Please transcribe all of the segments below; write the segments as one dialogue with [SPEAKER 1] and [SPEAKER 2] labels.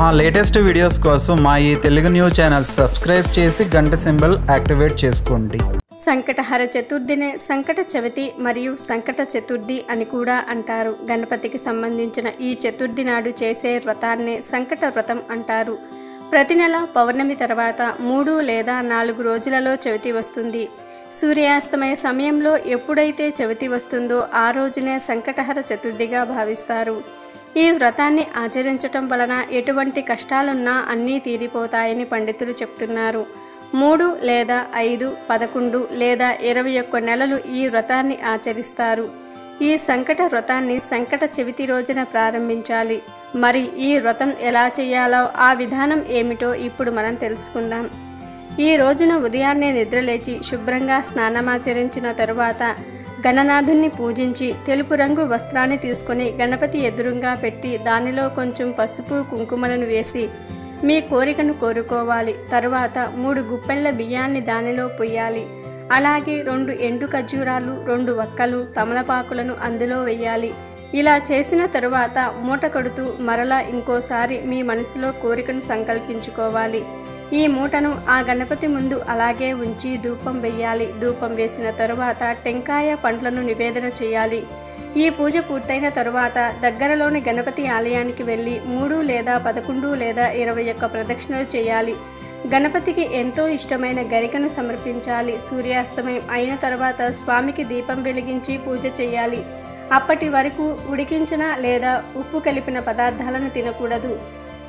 [SPEAKER 1] మా latest videos కోసం మా ఈ తెలుగు న్యూస్ ఛానల్ సబ్స్క్రైబ్ చేసి గంట సింబల్ యాక్టివేట్ చేసుకోండి.
[SPEAKER 2] సంకటహర చతుర్థినే సంకట చవితి మరియు సంకట చతుర్థి అని కూడా అంటారు. గణపతికి సంబంధించిన ఈ చతుర్థి నాడు చేసే వ్రతాన్నే సంకట వ్రతం అంటారు. ప్రతి నెల పౌర్ణమి తర్వాత మూడు లేదా నాలుగు రోజులలో చవితి వస్తుంది. సూర్యాస్తమయ సమయంలో ఎప్పుడైతే చవితి వస్తుందో ఆ రోజునే సంకటహర చతుర్థిగా భావిస్తారు. ఈ వ్రతాన్ని ఆచరించటం వలన ఎటువంటి కష్టాలున్నా అన్నీ తీరిపోతాయని పండితులు చెప్తున్నారు. మూడు లేదా ఐదు పదకొండు లేదా ఇరవై ఒక్క నెలలు ఈ వ్రతాన్ని ఆచరిస్తారు. ఈ సంకట వ్రతాన్ని సంకట చవితి రోజున ప్రారంభించాలి. మరి ఈ వ్రతం ఎలా చేయాలో ఆ విధానం ఏమిటో ఇప్పుడు మనం తెలుసుకుందాం. ఈ రోజున ఉదయాన్నే నిద్రలేచి శుభ్రంగా స్నానమాచరించిన తరువాత గణనాథుణ్ణి పూజించి తెలుపు రంగు వస్త్రాన్ని తీసుకొని గణపతి ఎదురుగా పెట్టి దానిలో కొంచెం పసుపు కుంకుమలను వేసి మీ కోరికను కోరుకోవాలి. తరువాత మూడు గుప్పెళ్ళ బియ్యాన్ని దానిలో పొయ్యాలి. అలాగే రెండు ఎండు ఖర్జూరాలు రెండు వక్కలు తమలపాకులను అందులో వెయ్యాలి. ఇలా చేసిన తరువాత మూట కడుతూ మరలా ఇంకోసారి మీ మనసులో కోరికను సంకల్పించుకోవాలి. ఈ మూటను ఆ గణపతి ముందు అలాగే ఉంచి ధూపం వెయ్యాలి. ధూపం వేసిన తరువాత టెంకాయ పండ్లను నివేదన చేయాలి. ఈ పూజ పూర్తయిన తరువాత దగ్గరలోని గణపతి ఆలయానికి వెళ్ళి మూడు లేదా పదకొండు లేదా ఇరవై ఒక్క ప్రదక్షిణలు చేయాలి. గణపతికి ఎంతో ఇష్టమైన గరికను సమర్పించాలి. సూర్యాస్తమయం అయిన తర్వాత స్వామికి దీపం వెలిగించి పూజ చేయాలి. అప్పటి వరకు ఉడికించిన లేదా ఉప్పు కలిపిన పదార్థాలను తినకూడదు.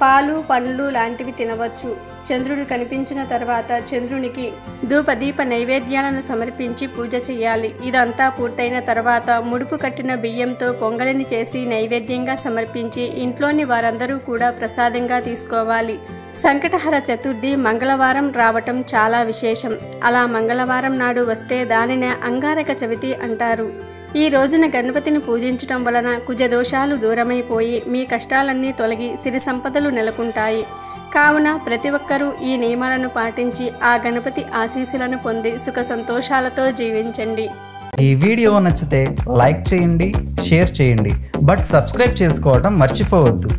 [SPEAKER 2] పాలు పండ్లు లాంటివి తినవచ్చు. చంద్రుడు కనిపించిన తర్వాత చంద్రునికి ధూపదీప నైవేద్యాలను సమర్పించి పూజ చేయాలి. ఇదంతా పూర్తయిన తర్వాత ముడుపు కట్టిన బియ్యంతో పొంగలిని చేసి నైవేద్యంగా సమర్పించి ఇంట్లోని వారందరూ కూడా ప్రసాదంగా తీసుకోవాలి. సంకటహర చతుర్థి మంగళవారం రావటం చాలా విశేషం. అలా మంగళవారం నాడు వస్తే దానినే అంగారక చవితి అంటారు. ఈ రోజున గణపతిని పూజించటం వలన కుజదోషాలు దూరమైపోయి మీ కష్టాలన్నీ తొలగి సిరి సంపదలు నెలకొంటాయి. కావున ప్రతి ఒక్కరూ ఈ నియమాలను పాటించి ఆ గణపతి ఆశీస్సులను పొంది సుఖ సంతోషాలతో జీవించండి.
[SPEAKER 1] ఈ వీడియో నచ్చితే లైక్ చేయండి షేర్ చేయండి బట్ సబ్స్క్రైబ్ చేసుకోవడం మర్చిపోవద్దు.